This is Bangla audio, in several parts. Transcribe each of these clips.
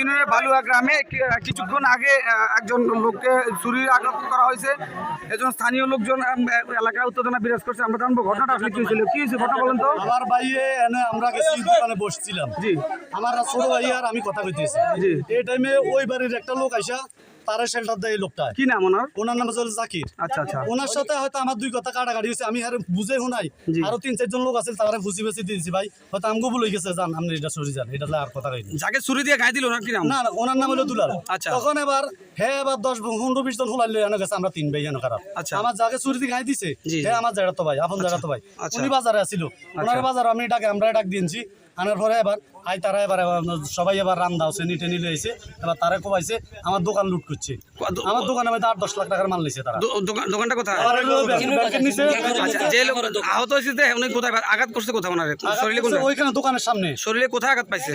ইউনিয়নের বালুয়া গ্রামে কিছুক্ষণ আগে একজন লোককে চুরির আঘাত করা হয়েছে। এজন স্থানীয় লোকজন এলাকায় উত্তেজনা বিরাজ করছে। আমরা জানব ঘটনাটা আসলে কি হয়েছিল? কি হয়েছে? ঘটনা বলেন তো। আমার ভাইয়ে এনে আমরা গেছি দোকানে বসছিলাম। জি। আমার ছোট ভাই আর আমি কথা কইতেছি। জি। এই টাইমে ওই বাড়ির একটা লোক আইসা তারা শেল্টার দেয় এই লোকটা। কি নাম ওনার? ওনার নাম হচ্ছে জাকির। আচ্ছা আচ্ছা। ওনার সাথে হয়তো আমার দুই কথা কাটাকাটি হয়েছে আমি আর বুঝে শোনাই। জি। আরও তিন চারজন লোক আছে তারা বুঝি বেশি দিয়েছি ভাই। হয়তো হয়ে গেছে জান আপনি এটা সরি যান এটা আর কথা কইনি যাকে দিয়ে গায়ে দিল কি নাম? না না ওনার নাম হলো দুলাল। আচ্ছা। তখন এবার হ্যাঁ এবার দশ পনেরো বিশ জন এনে গেছে আমরা তিন ভাই এনে খারাপ। আচ্ছা। আমার যাকে চুরি দিয়ে গাই দিছে হ্যাঁ আমার জায়গা তো ভাই আপন জায়গা তো ভাই। আচ্ছা। উনি বাজারে আসিল। ওনার বাজার আমি ডাকে আমরা ডাক দিয়েছি। আনার পরে এবার আই তারা এবার সবাই এবার দাও সে নিটে নিলে এসে এবার তারা কোবাইছে আমার দোকান লুট করছে। আমার দোকানে হয়তো আট দশ লাখ টাকার মাল নিছে তারা। দোকানটা কোথায়? আচ্ছা যে লোক আহত হয়েছে যে উনি কোথায় আঘাত করছে কোথায় ওনার শরীরে ওইখানে দোকানের সামনে। শরীরে কোথায় আঘাত পাইছে?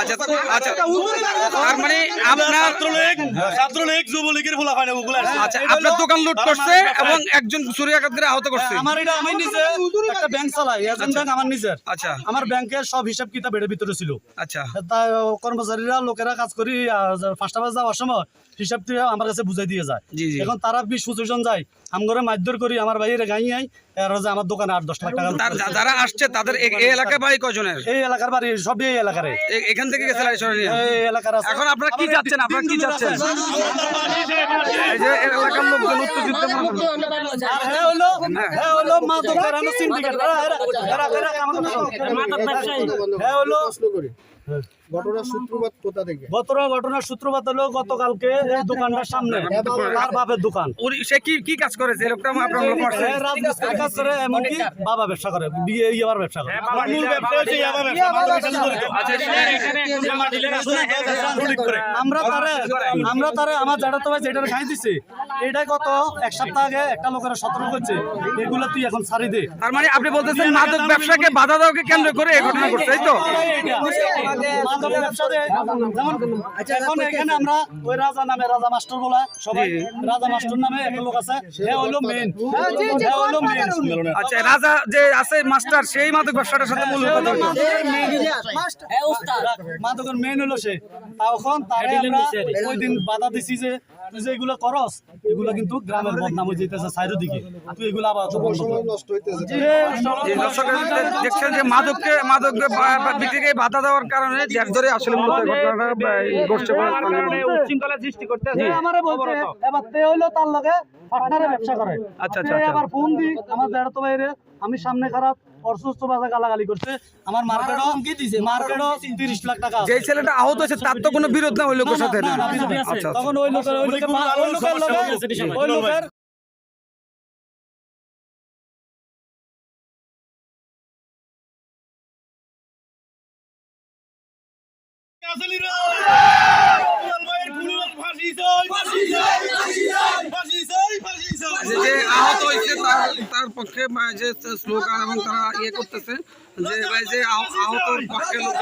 আচ্ছা আচ্ছা তার মানে আপনার ছাত্রলীগ যুবলীগের ফোলা হয় না আচ্ছা আপনার দোকান লুট করছে এবং একজন চুরি আঘাত করে আহত করছে। আমার এটা আমি নিজে একটা ব্যাংক চালাই এজেন্ট ব্যাংক আমার নিজের। আচ্ছা। আমার ব্যাংকের সব হিসাব কিতাব এর ভিতরে ছিল। আচ্ছা। তা কর্মচারীরা লোকেরা কাজ করি পাঁচটা বাজে যাওয়ার সময় হিসাব দিয়ে আমার কাছে বুঝাই দিয়ে যায়। এখন তারা বিশ পঁচিশ জন যায় আমগরে মারধর করি আমার বাইরে গাই আই আর যে আমার দোকানে আট দশ লাখ টাকা। যারা আসছে তাদের এই এলাকার বাড়ি কজনের এই এলাকার বাড়ি সব এই এলাকার এখান থেকে গেছে এই এলাকার আছে এখন আপনারা কি চাচ্ছেন আপনারা কি চাচ্ছেন এই যে এলাকার লোকজন উত্তেজিত মনে হ্যাঁ হলো হ্যাঁ হলো মা দোকান সিন্ডিকেট হ্যাঁ হলো ঘটনার সূত্রপাত কোথা থেকে গতরা ঘটনার সূত্রপাত হলো গতকালকে এই দোকানটার সামনে তার বাপের দোকান সে কি কি কাজ করেছে লোকটা আপনার মনে পড়ছে রাজমিস্ত্রি কাজ করে এমনকি বাবা ব্যবসা করে বিয়ে ইয়াবার ব্যবসা করে মূল ব্যবসা হচ্ছে ইয়াবার ব্যবসা মাদকের সাথে জড়িত। আমরা তারে আমরা তারে আমার যেটা তো ভাই যেটার খাই দিছে এটা কত? এক সপ্তাহ আগে একটা লোকের সতর্ক করছে এগুলো তুই এখন ছাড়ি দে। তার মানে আপনি বলতেছেন মাদক ব্যবসাকে বাধা দেওয়াকে কেন্দ্র করে এই ঘটনা ঘটছে তাই তো? মাদক যেমন এখন এখানে আমরা ওই রাজা নামে রাজা মাস্টার বলা সবাই রাজা মাস্টার নামে একটা লোক আছে হে হলো মেন হে হলো মেন আচ্ছা রাজা যে আছে মাস্টার সেই মাদক ব্যবসাটার সাথে মূল কথা মাদকের মেন হলো সে। তখন তারে আমরা ওই দিন বাধা দিছি যে তুই যে এগুলো করস এগুলো কিন্তু গ্রামের বদনাম হয়ে যেতেছে সাইডের দিকে তুই এগুলো আবার নষ্ট হইতেছে। দেখছেন যে মাদককে বিক্রিকে বাধা দেওয়ার কারণে ধরে আসলে মূলত ঘটনাটা ঘটছে উচ্ছৃঙ্খলা সৃষ্টি করতে আমারে বলছে এবার তে হইল তার লগে পার্টনারে ব্যবসা করে। আচ্ছা, আচ্ছা। আবার ফোন দি আমার দেড় তো বাইরে আমি সামনে খারাপ। অসুস্থ বাজে গালাগালি করছে। আমার মার্কেটও মার্কেটও তিরিশ লাখ টাকা আছে। যে ছেলেটা আহত হয়েছে তার তো কোনো বিরোধ না ওই লোকের সাথে না, তখন ওই লোকের ওই লোকের ওই লোকের লগে ওই লোকের যে যে আহত হয়েছে তার তার পক্ষে বা যে স্লোগান এবং তারা ইয়ে করতেছে যে ভাই যে আহ- আহতর পক্ষে লোক